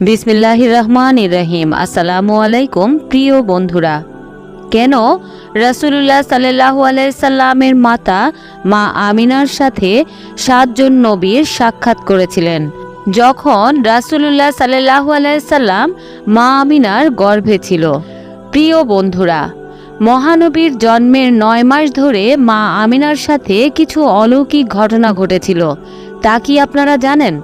বিসমিল্লাহ রহমান রহিম। আসসালামু আলাইকুম প্রিয় বন্ধুরা। কেন রাসুলুল্লাহ সাল্লাহ আলাইসাল্লামের মাতা মা আমিনার সাথে সাতজন নবীর সাক্ষাৎ করেছিলেন? যখন রাসুলুল্লাহ সাল্লাহ আলাইসাল্লাম মা আমিনার গর্ভে ছিল। প্রিয় বন্ধুরা, মহানবীর জন্মের নয় মাস ধরে মা আমিনার সাথে কিছু অলৌকিক ঘটনা ঘটেছিল। তা কি আপনারা জানেন?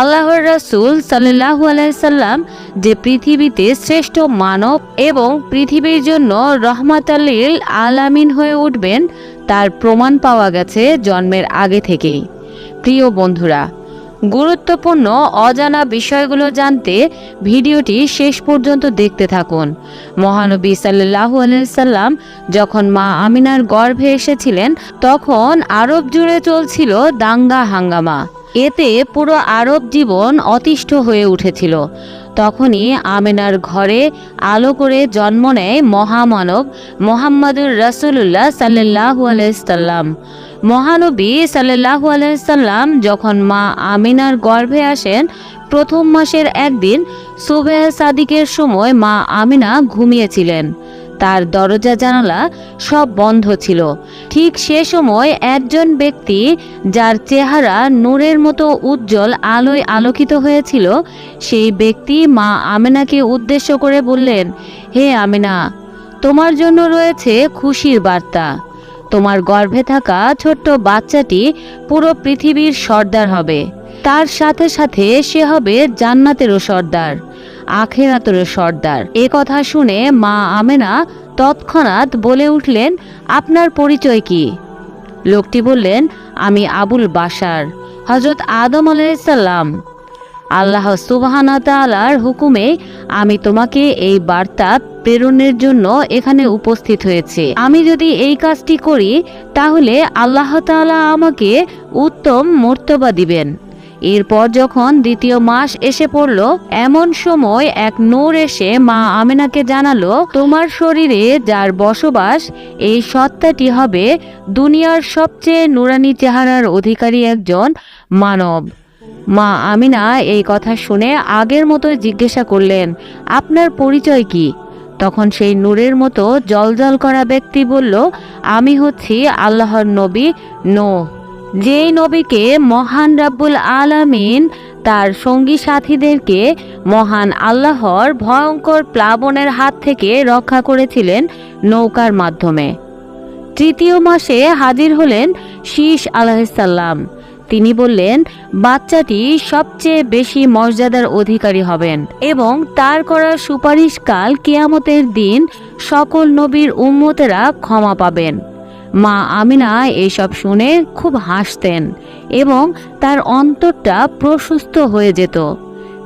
আল্লাহর রাসুল সাল্লাল্লাহু আলাইসাল্লাম যে পৃথিবীতে শ্রেষ্ঠ মানব এবং পৃথিবীর জন্য রহমাতাল্লিল আলামিন হয়ে উঠবেন, তার প্রমাণ পাওয়া গেছে জন্মের আগে থেকেই। প্রিয় বন্ধুরা গুরুত্বপূর্ণ অজানা বিষয়গুলো জানতে ভিডিওটি শেষ পর্যন্ত দেখতে থাকুন। মহানবী সাল্লাল্লাহু আলাইসাল্লাম যখন মা আমিনার গর্ভে এসেছিলেন, তখন আরব জুড়ে চলছিল দাঙ্গা হাঙ্গামা। এতে পুরো আরব জীবন অতিষ্ঠ হয়ে উঠেছিল। তখনই আমেনার ঘরে আলো করে জন্ম নেয় মহামানব মোহাম্মদুর রাসুলুল্লাহ সাল্লাহু আলাইসাল্লাম মহানবী সাল্লাহু আলাইসাল্লাম যখন মা আমিনার গর্ভে আসেন, প্রথম মাসের একদিন সুবেহ সাদিকের সময় মা আমিনা ঘুমিয়েছিলেন। তার দরজা জানালা সব বন্ধ ছিল। ঠিক সে সময় একজন ব্যক্তি যার চেহারা নূরের মতো উজ্জ্বল আলোয় আলোকিত হয়েছিল, সেই ব্যক্তি মা আমিনাকে উদ্দেশ্য করে বললেন, হে আমিনা, তোমার জন্য রয়েছে খুশির বার্তা। তোমার গর্ভে থাকা ছোট্ট বাচ্চাটি পুরো পৃথিবীর সর্দার হবে। তার সাথে সাথে সে হবে জান্নাতেরও সর্দার, আখেরাতেরও সর্দার। এ কথা শুনে মা আমেনা তৎক্ষণাৎ বলে উঠলেন, আপনার পরিচয় কি? লোকটি বললেন, আমি আবুল বাসার হজরত আদম আলাইসাল্লাম আল্লাহ সুবাহানা তালার হুকুমে আমি তোমাকে এই বার্তা প্রেরণের জন্য এখানে উপস্থিত হয়েছে। আমি যদি এই কাজটি করি, তাহলে আল্লাহ তাআলা আমাকে উত্তম মর্তবা দিবেন। এরপর যখন দ্বিতীয় মাস এসে পড়ল, এমন সময় এক নূর এসে মা আমেনাকে জানালো, তোমার শরীরে যার বসবাস, এই সত্তাটি হবে দুনিয়ার সবচেয়ে নুরানি চেহারার অধিকারী একজন মানব। মা আমিনা এই কথা শুনে আগের মতো জিজ্ঞাসা করলেন, আপনার পরিচয় কি? তখন সেই নূরের মতো জলজল করা ব্যক্তি বলল, আমি হচ্ছি আল্লাহর নবী নো। যেই নবীকে মহান রাব্বুল আলামিন তার সঙ্গী সাথীদেরকে মহান আল্লাহর ভয়ঙ্কর প্লাবনের হাত থেকে রক্ষা করেছিলেন নৌকার মাধ্যমে। তৃতীয় মাসে হাজির হলেন শীষ আলাহিসাল্লাম তিনি বললেন, বাচ্চাটি সবচেয়ে বেশি মর্যাদার অধিকারী হবেন এবং তার করা সুপারিশ কাল কেয়ামতের দিন সকল নবীর উম্মতেরা ক্ষমা পাবেন। মা আমিনা এসব শুনে খুব হাসতেন এবং তার অন্তরটা প্রশস্ত হয়ে যেত।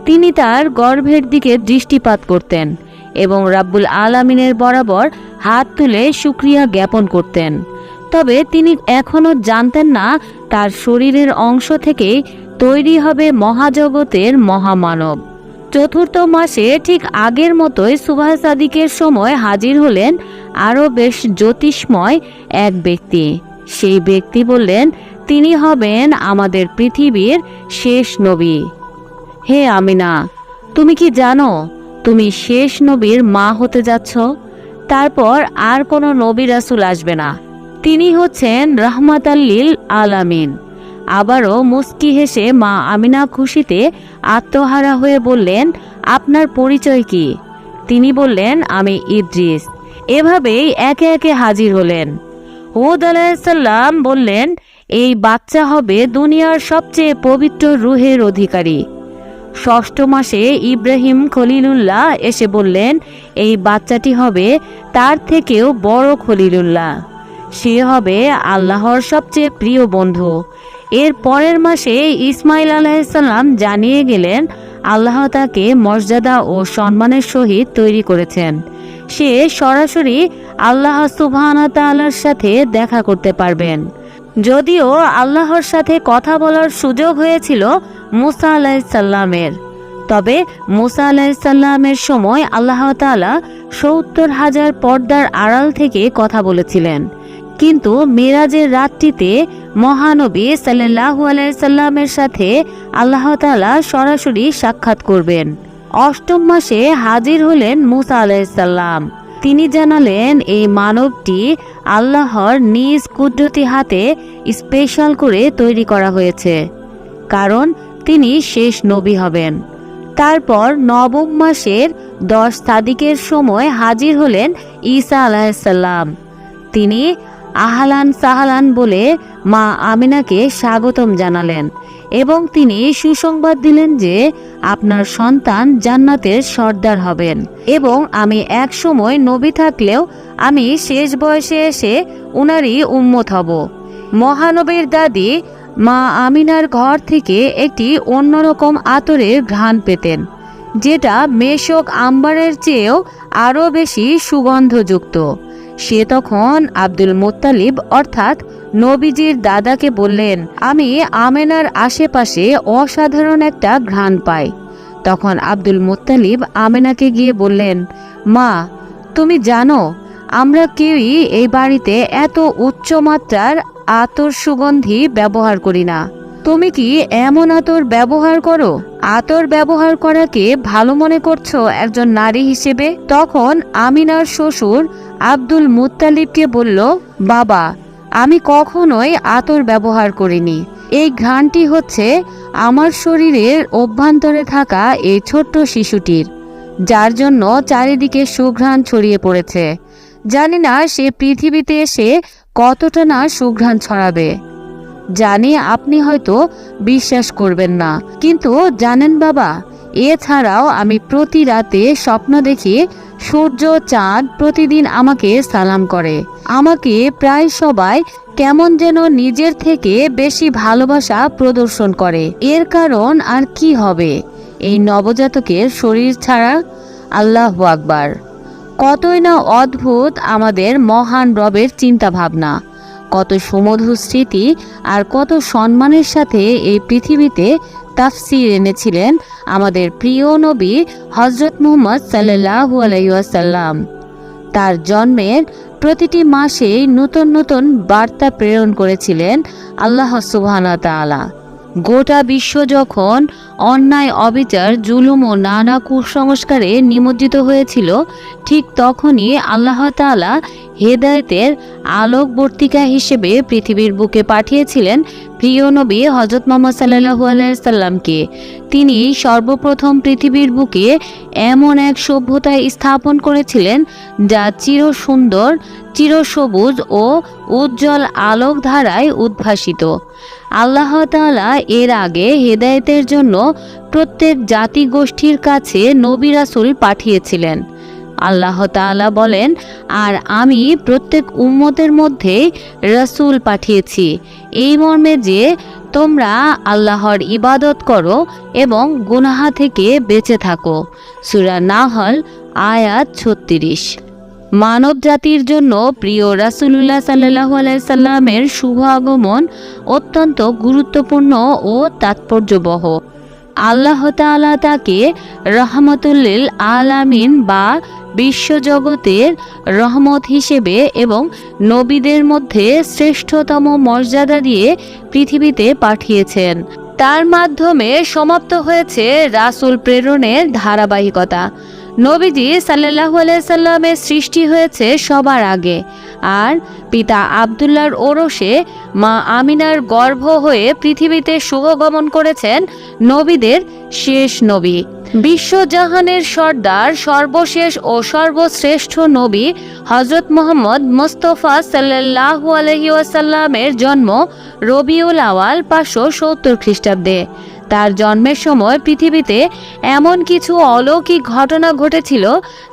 তিনি তার গর্ভের দিকে দৃষ্টিপাত করতেন এবং রাব্বুল আলামিনের বরাবর হাত তুলে সুক্রিয়া জ্ঞাপন করতেন। তবে তিনি এখনও জানতেন না তার শরীরের অংশ থেকেই তৈরি হবে মহাজগতের মহামানব। চতুর্থ মাসে ঠিক আগের মতোই সুভাষ সাদিকের সময় হাজির হলেন আরও বেশ জ্যোতিষময় এক ব্যক্তি। সেই ব্যক্তি বললেন, তিনি হবেন আমাদের পৃথিবীর শেষ নবী। হে আমিনা, তুমি কি জানো তুমি শেষ নবীর মা হতে যাচ্ছ? তারপর আর কোনো নবী রাসুল আসবে না। তিনি হচ্ছেন রহমাতাল্লিল আলামিন। আবারও মুস্কি হেসে মা আমিনা খুশিতে আত্মহারা হয়ে বললেন, আপনার পরিচয় কি? তিনি বললেন, আমি ইদ্রিস। এভাবেই একে একে হাজির হলেন। হুদ আলাইসাল্লাম বললেন, এই বাচ্চা হবে দুনিয়ার সবচেয়ে পবিত্র রুহের অধিকারী। ষষ্ঠ মাসে ইব্রাহিম খলিলুল্লাহ এসে বললেন, এই বাচ্চাটি হবে তার থেকেও বড় খলিলুল্লাহ। সে হবে আল্লাহর সবচেয়ে প্রিয় বন্ধু। এর পরের মাসে ইসমাইল আলাইসাল্লাম জানিয়ে গেলেন, আল্লাহ তাকে মর্যাদা ও সম্মানের সহিত তৈরি করেছেন। সে সরাসরি আল্লাহ সুবহানা তাআলার সাথে দেখা করতে পারবেন। যদিও আল্লাহর সাথে কথা বলার সুযোগ হয়েছিল মুসা আলাইসাল্লামের তবে মুসা আলাইসাল্লামের সময় আল্লাহ তাআলা সত্তর হাজার পর্দার আড়াল থেকে কথা বলেছিলেন। কিন্তু মেরাজের রাতটিতে মহানবী সাল্লাহু আলাইসাল্লামের সাথে আল্লাহ তাআলা সরাসরি সাক্ষাৎ করবেন। অষ্টম মাসে হাজির হলেন মুসা আলাইসাল্লাম তিনি জানালেন, এই মানবটি আল্লাহর নিজ কুদরতি হাতে স্পেশাল করে তৈরি করা হয়েছে, কারণ তিনি শেষ নবী হবেন। তারপর নবম মাসের দশ তারিখের সময় হাজির হলেন ঈসা আলাহিসাল্লাম তিনি আহালান সাহালান বলে মা আমিনাকে স্বাগতম জানালেন এবং তিনি সুসংবাদ দিলেন যে আপনার সন্তান জান্নাতের সর্দার হবেন এবং আমি এক সময় নবী থাকলেও আমি শেষ বয়সে এসে উনারই উম্মত হব। মহানবীর দাদি মা আমিনার ঘর থেকে একটি অন্যরকম আতরের ঘ্রাণ পেতেন, যেটা মেশক আম্বারের চেয়েও আরও বেশি সুগন্ধযুক্ত। সে তখন আব্দুল মুত্তালিব, অর্থাৎ নবীজির দাদাকে বললেন, আমি আমেনার আশেপাশে অসাধারণ একটা ঘ্রাণ পাই। তখন আব্দুল মোত্তালিব আমেনাকে গিয়ে বললেন, মা, তুমি জানো, আমরা কেউই এই বাড়িতে এত উচ্চ মাত্রার আতর সুগন্ধি ব্যবহার করি না। তুমি কি এমন আতর ব্যবহার করো? আতর ব্যবহার করাকে ভালো মনে করছ একজন নারী হিসেবে? তখন আমিনার শ্বশুর আব্দুল মুত্তালিবকে বলল, বাবা, আমি কখনোই আতর ব্যবহার করিনি। এই ঘ্রাণটি হচ্ছে আমার শরীরের অভ্যন্তরে থাকা এই ছোট্ট শিশুটির, যার জন্য চারিদিকে সুঘ্রাণ ছড়িয়ে পড়েছে। জানি না সে পৃথিবীতে এসে কতটা না সুঘ্রাণ ছড়াবে। জানি আপনি হয়তো বিশ্বাস করবেন না। কিন্তু জানেন বাবা, এছাড়াও আমি প্রতি রাতে স্বপ্ন দেখি সূর্য, চাঁদ প্রতিদিন আমাকে সালাম করে। আমাকে প্রায় সবাই কেমন যেন নিজের থেকে বেশি ভালোবাসা প্রদর্শন করে। এর কারণ আর কি হবে? এই নবজাতকের শরীর ছাড়া আল্লাহ আকবার। কতই না অদ্ভুত আমাদের মহান রবের চিন্তা ভাবনা কত সুমধুর স্মৃতি আর কত সম্মানের সাথে এই পৃথিবীতে তাফসির এনেছিলেন আমাদের প্রিয় নবী হজরত মুহম্মদ সাল্লাহ আলাইসাল্লাম তার জন্মের প্রতিটি মাসেই নতুন নতুন বার্তা প্রেরণ করেছিলেন আল্লাহ সুবাহ তাআলা। গোটা বিশ্ব যখন অন্যায়, অবিচার, জুলুম ও নানা কুসংস্কারে নিমজ্জিত হয়েছিল, ঠিক তখনই আল্লাহ তাআলা হেদায়েতের আলোকবর্তিকা হিসেবে পৃথিবীর বুকে পাঠিয়েছিলেন প্রিয় নবী হজরত মোহাম্মদ সাল্লাহু আলাইসাল্লামকে তিনি সর্বপ্রথম পৃথিবীর বুকে এমন এক সভ্যতা স্থাপন করেছিলেন, যা চির সুন্দর চিরসবুজ ও উজ্জ্বল আলোক ধারায় উদ্ভাসিত। আল্লাহ তাআলা এর আগে হেদায়েতের জন্য প্রত্যেক জাতি গোষ্ঠীর কাছে নবী রাসূল পাঠিয়েছিলেন। আল্লাহ তাআলা বলেন, আর আমি প্রত্যেক উম্মতের মধ্যে রসুল পাঠিয়েছি। এই মর্মে যে তোমরা আল্লাহর ইবাদত করো এবং গুনাহা থেকে বেঁচে থাকো। সুরা নাহল আয়াত ছত্রিশ। মানব জাতির জন্য প্রিয় রাসুলুল্লাহ সাল্লাহ আলাইসাল্লামের শুভ আগমন অত্যন্ত গুরুত্বপূর্ণ ও তাৎপর্যবহ। আল্লাহ তাআলা তাকে রহমতুল্লিল আলামিন বা বিশ্বজগতের রহমত হিসেবে এবং নবীদের মধ্যে শ্রেষ্ঠতম মর্যাদা দিয়ে পৃথিবীতে পাঠিয়েছেন। তার মাধ্যমে সমাপ্ত হয়েছে রাসূল প্রেরণের ধারাবাহিকতা। নবীজি সাল্লাহ আলাইসাল্লামের সৃষ্টি হয়েছে সবার আগে, আর পিতা আবদুল্লার ওরসে মা আমিনার গর্ভ হয়ে পৃথিবীতে শুভগমন করেছেন নবীদের শেষ নবী। বিশ্বজাহানের সর্দার, সর্বশেষ ও সর্বশ্রেষ্ঠ নবী হজরত মোহাম্মদ মোস্তফা সাল্লাহ আলহি ওয়াসাল্লামের জন্ম রবিউল আওয়াল পাঁচশো সত্তর খ্রিস্টাব্দে। তার জন্মের সময় পৃথিবীতে এমন কিছু অলৌকিক ঘটনা ঘটেছিল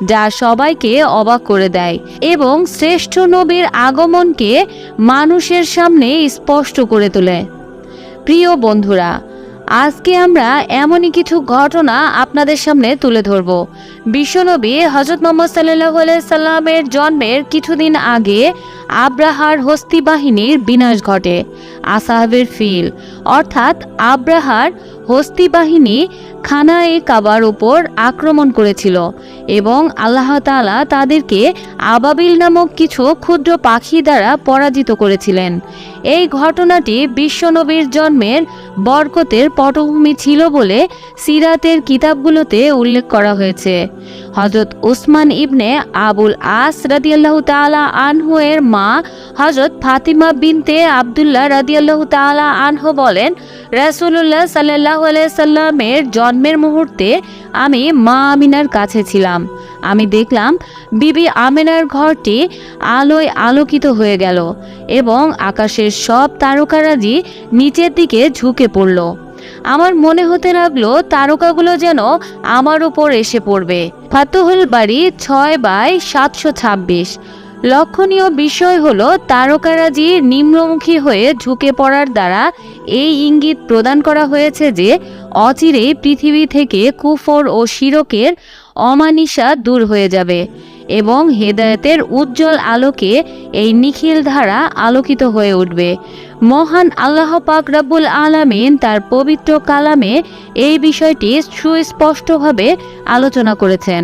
যা সবাইকে অবাক করে দেয় এবং শ্রেষ্ঠ নবীর আগমনকে মানুষের সামনে স্পষ্ট করে তোলে। প্রিয় বন্ধুরা আজকে আমরা এমনই কিছু ঘটনা আপনাদের সামনে তুলে ধরব। বিশ্বনবী হজরত মোহাম্মদ সাল্লাহ সাল্লামের জন্মের কিছুদিন আগে আব্রাহার হস্তি বাহিনীর বিনাশ ঘটে, আসাহাবের ফিল। অর্থাৎ আব্রাহার হস্তি বাহিনী খানায়ে কাবার উপর আক্রমণ করেছিল এবং আল্লাহ তাআলা তাদেরকে আবাবিল নামক কিছু ক্ষুদ্র পাখি দ্বারা পরাজিত করেছিলেন। এই ঘটনাটি বিশ্বনবীর জন্মের বরকতের পটভূমি ছিল বলে সিরাতের কিতাবগুলোতে উল্লেখ করা হয়েছে। হজরত উসমান ইবনে আবুল আস রাদিয়াল্লাহু তাআলা আনহু এর মা হজরত ফাতিমা বিনতে আবদুল্লাহ রাদিয়াল্লাহু তাআলা আনহু বলেন, রাসূলুল্লাহ সাল্লাল্লাহু আলাইহি সাল্লামের জন্মের মুহূর্তে আমি মা আমিনার কাছে ছিলাম। আমি দেখলাম বিবি আমিনার ঘরটি আলোয় আলোকিত হয়ে গেল এবং আকাশের সব তারকারাজি নিচের দিকে ঝুঁকে পড়ল। আমার মনে হতে লাগল তারকাগুলো যেন আমার উপর এসে পড়বে। ফাতুহুল বাড়ি ছয় বাই সাতশো ছাব্বিশ। লক্ষণীয় বিষয় হল তারকারাজি নিম্নমুখী হয়ে ঝুঁকে পড়ার দ্বারা এই ইঙ্গিত প্রদান করা হয়েছে যে অচিরেই পৃথিবী থেকে কুফর ও শিরকের অমানিসা দূর হয়ে যাবে এবং হেদায়েতের উজ্জ্বল আলোকে এই নিখিল ধারা আলোকিত হয়ে উঠবে। মহান আল্লাহ পাক রাব্বুল আলামিন তার পবিত্র কালামে এই বিষয়টি সুস্পষ্টভাবে আলোচনা করেছেন।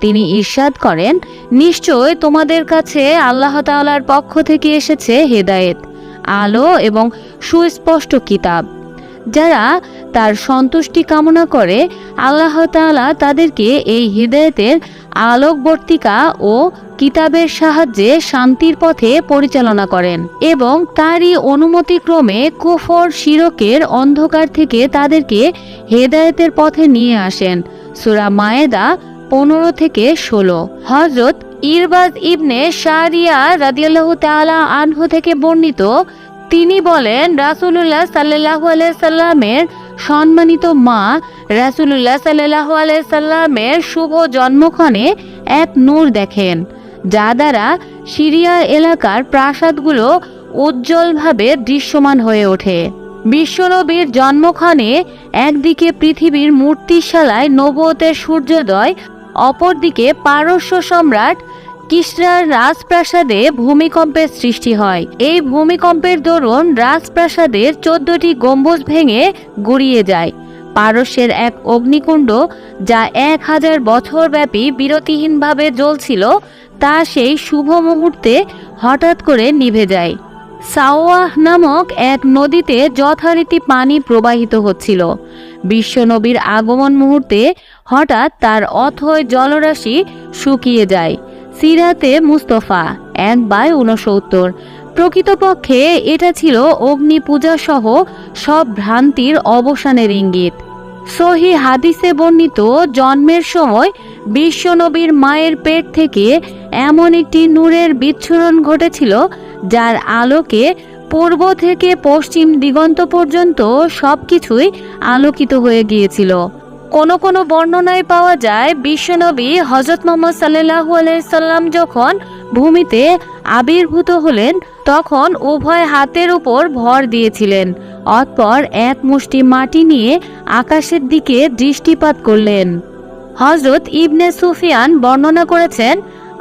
তিনি ঈর্ষাদ করেন, নিশ্চয় তোমাদের কাছে আল্লাহ তাআলার পক্ষ থেকে এসেছে হেদায়েত, আলো এবং সুস্পষ্ট কিতাব। যারা তার সন্তুষ্টি কামনা করে, আল্লাহ তাআলা তাদেরকে এই হৃদয়তের আলোকবর্তিকা ও কিতাবের সাহায্যে শান্তির পথে পরিচালনা করেন এবং তারই অনুমতিক্রমে কুফর শিরকের অন্ধকার থেকে তাদেরকে হেদায়েতের পথে নিয়ে আসেন। সুরা মায়েদা পনেরো থেকে ষোলো। হজরত ইরবাজ ইবনে শারিয়া রাদিয়াল্লাহু তাআলা আনহু থেকে বর্ণিত, তিনি বলেন, রাসূলুল্লাহ সাল্লাল্লাহু আলাইহি সাল্লামের সম্মানিত মা রাসূলুল্লাহ সাল্লাল্লাহু আলাইহি সাল্লামের শুভ জন্মক্ষণে এক নূর দেখেন, যা দ্বারা সিরিয়া এলাকার প্রাসাদগুলো উজ্জ্বলভাবে দৃশ্যমান হয়ে ওঠে। বিশ্বনবীর জন্মক্ষণে একদিকে পৃথিবীর মূর্তিশালায় নবতের সূর্যোদয় অপরদিকে পারস্য সম্রাট কিসরার রাজপ্রাসাদে ভূমিকম্পের সৃষ্টি হয়। এই ভূমিকম্পের দরুন রাজপ্রাসাদের চোদ্দটি গম্বুজ ভেঙে গুড়িয়ে যায়। পারস্যের এক অগ্নিকুণ্ড, যা এক হাজার বছর ব্যাপী বিরতিহীনভাবে জ্বলছিল, তা সেই শুভ মুহূর্তে হঠাৎ করে নিভে যায়। সাওয়াহ নামক এক নদীতে যথারীতি পানি প্রবাহিত হচ্ছিল। বিশ্বনবীর আগমন মুহূর্তে হঠাৎ তার অথয় জলরাশি শুকিয়ে যায়। সিরাতে মুস্তফা, এক বাই উনসত্তর প্রকৃতপক্ষে এটা ছিল অগ্নি পূজা সহ সব ভ্রান্তির অবসানের ইঙ্গিত। সহি হাদিসে বর্ণিত জন্মের সময় বিশ্বনবীর মায়ের পেট থেকে এমন একটি নূরের বিচ্ছুরণ ঘটেছিল, যার আলোকে পূর্ব থেকে পশ্চিম দিগন্ত পর্যন্ত সবকিছুই আলোকিত হয়ে গিয়েছিল। কোন কোনো বর্ণনায় পাওয়া যায় বিশ্বনবী হজরত মোহাম্মদ সাল্লাহু আলাইসাল্লাম যখন ভূমিতে আবির্ভূত হলেন, তখন উভয় হাতের উপর ভর দিয়েছিলেন। অতপর এক মুষ্টি মাটি নিয়ে আকাশের দিকে দৃষ্টিপাত করলেন। হজরত ইবনে সুফিয়ান বর্ণনা করেছেন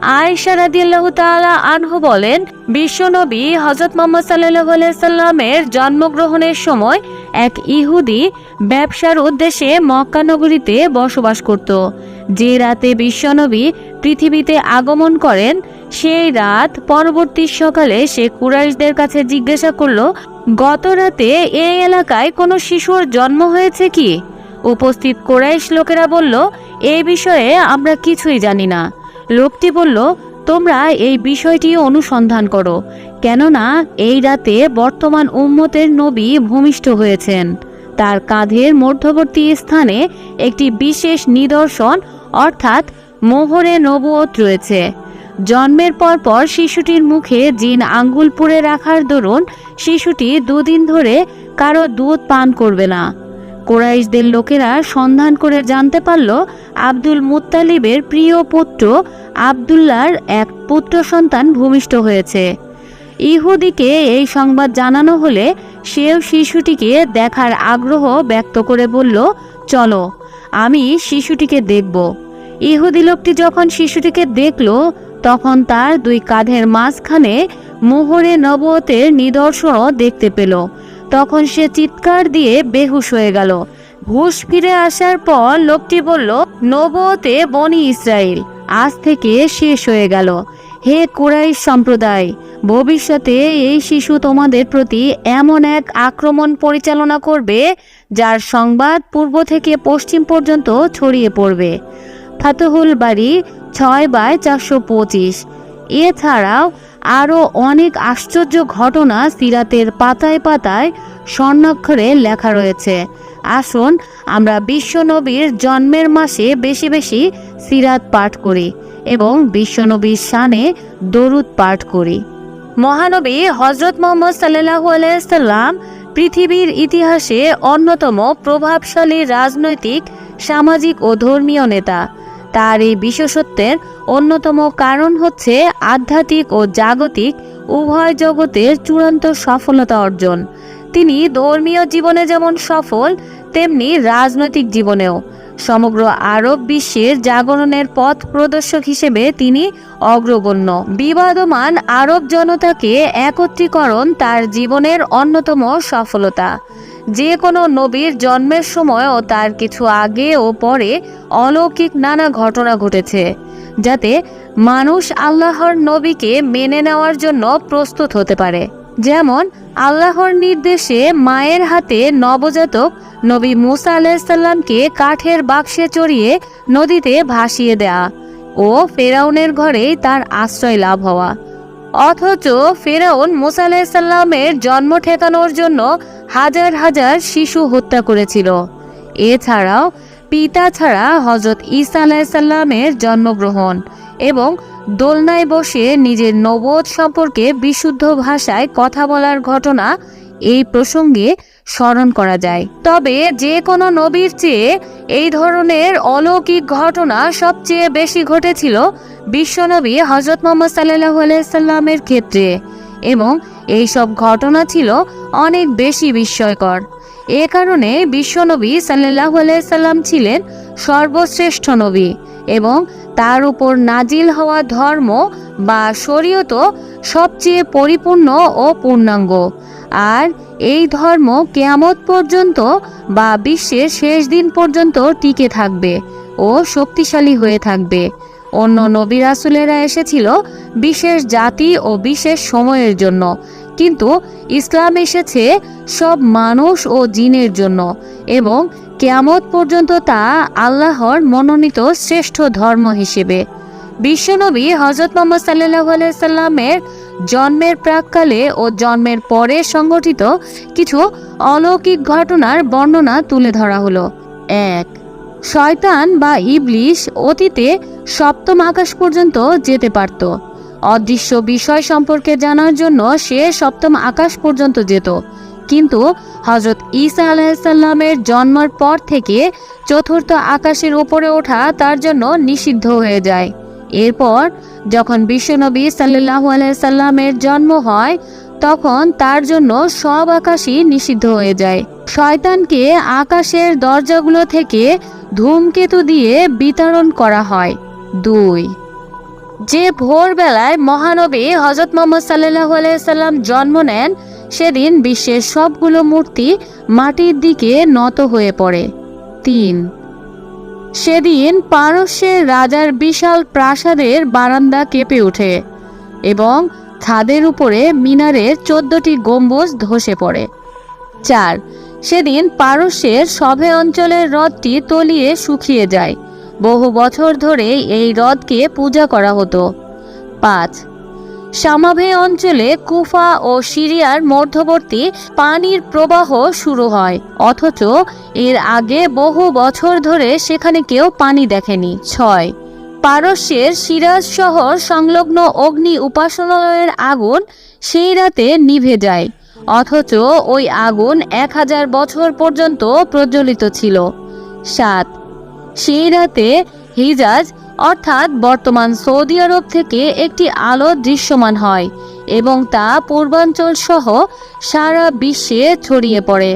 আয়েশা রাদিয়াল্লাহু তাআলা আনহু বলেন বিশ্বনবী হযরত মুহাম্মদ সাল্লাল্লাহু আলাইহি সাল্লামের জন্মগ্রহণের সময় এক ইহুদি ব্যবসার উদ্দেশ্যে মক্কা নগরীতে বসবাস করত। যে রাতে বিশ্বনবী পৃথিবীতে আগমন করেন, সেই রাত পরবর্তী সকালে সে কুরাইশদের কাছে জিজ্ঞাসা করল, গত রাতে এই এলাকায় কোনো শিশুর জন্ম হয়েছে কি? উপস্থিত কোরাইশ লোকেরা বলল এই বিষয়ে আমরা কিছুই জানি না। লোকটি বলল, তোমরা এই বিষয়টি অনুসন্ধান করো, কেননা এই রাতে বর্তমান উম্মতের নবী ভূমিষ্ঠ হয়েছেন। তার কাঁধের মধ্যবর্তী স্থানে একটি বিশেষ নিদর্শন, অর্থাৎ মোহরে নবুয়ত রয়েছে। জন্মের পর পর শিশুটির মুখে জিন আঙ্গুল পুড়ে রাখার দরুন শিশুটি দুদিন ধরে কারও দুধ পান করবে না। কোরাইশদের লোকেরা সন্ধান করে জানতে পারল আব্দুল মুত্তালিবের প্রিয় পুত্র আবদুল্লার এক পুত্র সন্তান ভূমিষ্ঠ হয়েছে। ইহুদিকে এই সংবাদ জানানো হলে সেও শিশুটিকে দেখার আগ্রহ ব্যক্ত করে বলল, চলো, আমি শিশুটিকে দেখব। ইহুদি লোকটি যখন শিশুটিকে দেখল, তখন তার দুই কাঁধের মাঝখানে মোহরে নবতের নিদর্শনও দেখতে পেল। তখন সে চিৎকার দিয়ে বেহুশ হয়ে গেল। হুশ ফিরে আসার পর লোকটি বলল নবতে বনি ইসরায়েল আজ থেকে শেষ হয়ে গেল। হে কোরাই সম্প্রদায়, ভবিষ্যতে এই শিশু তোমাদের প্রতি এমন এক আক্রমণ পরিচালনা করবে, যার সংবাদ পূর্ব থেকে পশ্চিম পর্যন্ত ছড়িয়ে পড়বে। ফাতহুল বাড়ি ছয় বাই চারশো পঁচিশ। এছাড়াও আরও অনেক আশ্চর্য ঘটনা সিরাতের পাতায় পাতায় স্বর্ণাক্ষরে লেখা রয়েছে। আসুন, আমরা বিশ্বনবীর জন্মের মাসে বেশি বেশি সিরাত পাঠ করি এবং বিশ্বনবীর শানে দরুদ পাঠ করি। মহানবী হজরত মোহাম্মদ সাল্লাহু আলাইসাল্লাম পৃথিবীর ইতিহাসে অন্যতম প্রভাবশালী রাজনৈতিক, সামাজিক ও ধর্মীয় নেতা। তার এই বিশেষত্বের অন্যতম কারণ হচ্ছে আধ্যাত্মিক ও জাগতিক উভয় জগতের চূড়ান্ত সফলতা অর্জন। তিনি ধর্মীয় জীবনে যেমন সফল, তেমনি রাজনৈতিক জীবনেও। সমগ্র আরব বিশ্বের জাগরণের পথ প্রদর্শক হিসেবে তিনি অগ্রগণ্য। বিবাদমান আরব জনতাকে একত্রীকরণ তার জীবনের অন্যতম সফলতা। যে কোনো নবীর জন্মের সময়ও তার কিছু আগে ও পরে অলৌকিক নানা ঘটনা ঘটেছে। যাতে মানুষ আল্লাহর নবীকে মেনে নেওয়ার জন্য প্রস্তুত হতে পারে। যেমন, আল্লাহর নির্দেশে মায়ের হাতে নবজাতক নবী মুসা আলাইসাল্লামকে কাঠের বাক্সে চড়িয়ে নদীতে ভাসিয়ে দেয়া ও ফেরাউনের ঘরেই তার আশ্রয় লাভ হওয়া। অথচ ফেরাউন মুসা আলাইসাল্লামের জন্ম ঠেকানোর জন্য হাজার হাজার শিশু হত্যা করেছিল। এছাড়াও পিতা ছাড়া হজরত ঈসা আলাইসাল্লামের জন্মগ্রহণ এবং দোলনায় বসে নিজের নবোধ সম্পর্কে বিশুদ্ধ ভাষায় কথা বলার ঘটনা এই প্রসঙ্গে স্মরণ করা যায়। তবে যে কোনো নবীর চেয়ে এই ধরনের অলৌকিক ঘটনা সবচেয়ে বেশি ঘটেছিল বিশ্বনবী হজরত মোহাম্মদ সাল্লাহ আলাইসাল্লামের ক্ষেত্রে এবং এই সব ঘটনা ছিল অনেক বেশি বিস্ময়কর। এ কারণে বিশ্বনবী সাল্লাহ আলাইসাল্লাম ছিলেন সর্বশ্রেষ্ঠ নবী এবং তার উপর নাজিল হওয়া ধর্ম বা শরীয়ত সবচেয়ে পরিপূর্ণ ও পূর্ণাঙ্গ। আর এই ধর্ম কেয়ামত পর্যন্ত বা বিশ্বের শেষ দিন পর্যন্ত টিকে থাকবে ও শক্তিশালী হয়ে থাকবে। অন্য নবী রাসুলেরা এসেছিল বিশেষ জাতি ও বিশেষ সময়ের জন্য কিন্তু ইসলাম এসেছে সব মানুষ ও জিনের জন্য এবং কেয়ামত পর্যন্ত তা আল্লাহর মনোনীত শ্রেষ্ঠ ধর্ম হিসেবে। বিশ্বনবী হজরত মোহাম্মদ সাল্লাহ আলাইসাল্লামের জন্মের প্রাককালে ও জন্মের পরে সংগঠিত কিছু অলৌকিক ঘটনার বর্ণনা তুলে ধরা হলো। এক, শয়তান বা ইবলিশ অতীতে সপ্তম আকাশ পর্যন্ত যেতে পারত। অদৃশ্য বিষয় সম্পর্কে জানার জন্য সে সপ্তম আকাশ পর্যন্ত যেত। কিন্তু হজরত ঈসা আলাইসাল্লামের জন্মের পর থেকে চতুর্থ আকাশের উপরে ওঠা তার জন্য নিষিদ্ধ হয়ে যায়। এরপর যখন বিশ্বনবী সাল্লাহু আলাইসাল্লামের জন্ম হয়, তখন তার জন্য সব আকাশই নিষিদ্ধ হয়ে যায়। শয়তানকে আকাশের দরজাগুলো থেকে ধূমকেতু দিয়ে বিতরণ করা হয়। দুই যে ভোরবেলায় মহানবী হজরত মোহাম্মদ সাল্লাহ আলাইসাল্লাম জন্ম নেন, সেদিন বিশ্বের সবগুলো মূর্তি মাটির দিকে নত হয়ে পড়ে। তিন, সেদিন পারস্যের রাজার বিশাল প্রাসাদের বারান্দা কেঁপে ওঠে এবং ছাদের উপরে মিনারের চোদ্দটি গম্বুজ ধসে পড়ে। চার, সেদিন পারস্যের সভে অঞ্চলের হ্রদটি তলিয়ে শুকিয়ে যায় বহু বছর ধরে এই হ্রদকে পূজা করা হতো। পাঁচ, সামাভে অঞ্চলে কুফা ও সিরিয়ার মধ্যবর্তী পানির প্রবাহ শুরু হয়, অথচ এর আগে বহু বছর ধরে সেখানে কেউ পানি দেখেনি। ছয়, পারস্যের সিরাজ শহর সংলগ্ন অগ্নি উপাসনালয়ের আগুন সেই রাতে নিভে যায়, অথচ ওই আগুন এক হাজার বছর পর্যন্ত প্রজ্বলিত ছিল। সাত সেই রাতে হিজাজ, অর্থাৎ বর্তমান সৌদি আরব থেকে একটি আলো দৃশ্যমান হয় এবং তা পূর্বাঞ্চল সহ সারা বিশ্বে ছড়িয়ে পড়ে।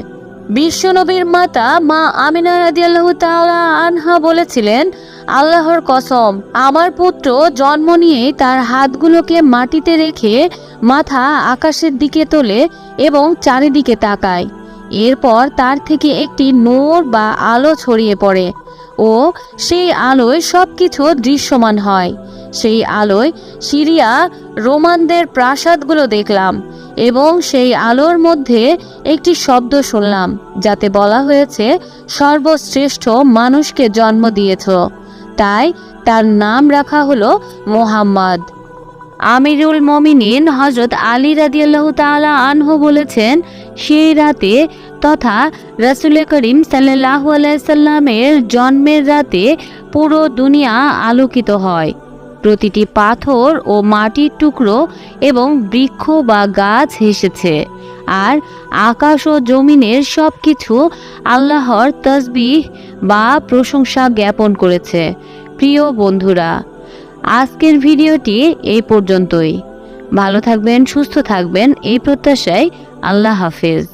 বিশ্বনবীর মাতা মা আমিনা রাদিয়াল্লাহ তাআলা আনহা বলেছিলেন, আল্লাহর কসম, আমার পুত্র জন্ম নিয়েই তার হাতগুলোকে মাটিতে রেখে মাথা আকাশের দিকে তোলে এবং চারিদিকে তাকায়। এরপর তার থেকে একটি নূর বা আলো ছড়িয়ে পড়ে। ও সেই আলোয় সব কিছু দৃশ্যমান হয়। সেই আলোয় সিরিয়া রোমানদের প্রাসাদগুলো দেখলাম এবং সেই আলোর মধ্যে একটি শব্দ শুনলাম, যাতে বলা হয়েছে সর্বশ্রেষ্ঠ মানুষকে জন্ম দিয়েছ। তাই তার নাম রাখা হলো মোহাম্মদ। আমিরুল মমিনিন হজরত আলী রাদিয়াল্লাহ তাআলা আনহু বলেছেন, সেই রাতে তথা রাসুল করিম সাল্লাহ আলাইসাল্লামের জন্মের রাতে পুরো দুনিয়া আলোকিত হয়। প্রতিটি পাথর ও মাটির টুকরো এবং বৃক্ষ বা গাছ হেসেছে। আর আকাশ ও জমিনের সব কিছু আল্লাহর তসবিহ বা প্রশংসা জ্ঞাপন করেছে। প্রিয় বন্ধুরা, আজকের ভিডিওটি এই পর্যন্তই। ভালো থাকবেন, সুস্থ থাকবেন, এই প্রত্যাশায় আল্লাহ হাফেজ।